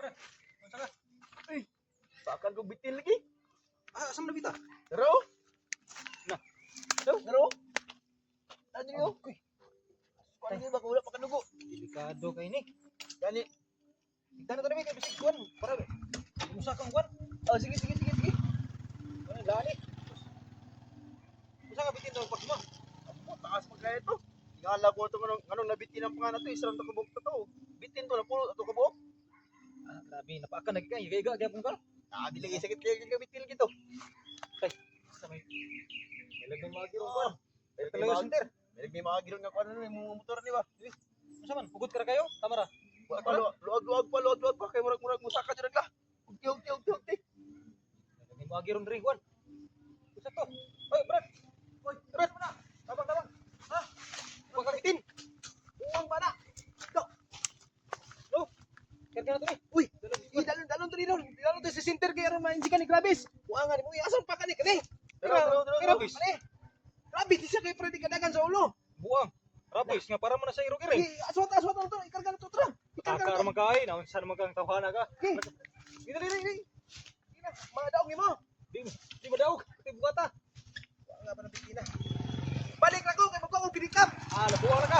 Pre, unsa ka? Pakan kong bitin lagi. Ah, asam na bita? Pero, Na. pero, pero, ano yun? Uy, Kuan niyo ba wala pa kanugo? delikado kay ni. Gani. Tignan na kay bisig kuan para musa kang kuan. Oh, sige, sige, sige, sige. Ano dali? Usa ka bitin daw pag mo. Amo, taas mo kaya ito. Tingala ko ito nganong nganong nabitin ang pangalan to, isram to kabuk to to. Bitin to na pulo to kabuk. Ah, grabe, napaakan na kay gayga gyapon ka. Ah, bilagi sakit kaya kaya bitin lagi to. Sa may Ilag may mga girong kuan. Pero Ito yung center. Meron may mga gilong nga kuan ano mga motor ni ba? Unsa man? Pugod ka kayo? Tama ra. Wala pa luag luag pa luag luag pa kay murag murag musaka jud ka. Ugti ugti ugti ugti. May mga girong diri kuan. Usa to. Oy, Brad. Oy, Brad mana? Tabang tabang. Ha? Pagkakitin. Uwang ba na? Go. Go. Kaya na to ni. Uy, dito. Dalon to sa center kay aron mainjikan ni Grabis. Kuangan mo asam pa kani kani. Pero pero pero Grabis. Grabis di siya kay pwede kadagan sa ulo. Buang. Rabis nga para mo na sa iro kire. Aswat aswat to ikarga na to tra. Ikarga na to. man kain, naon saan man kang tawhana ka. Dili dili. Mga daong mo. Di di madaog, ti bugata. Wala pa na bikina. Balik ra ko kay magko ko pinikap. Ah, nabuang na ka.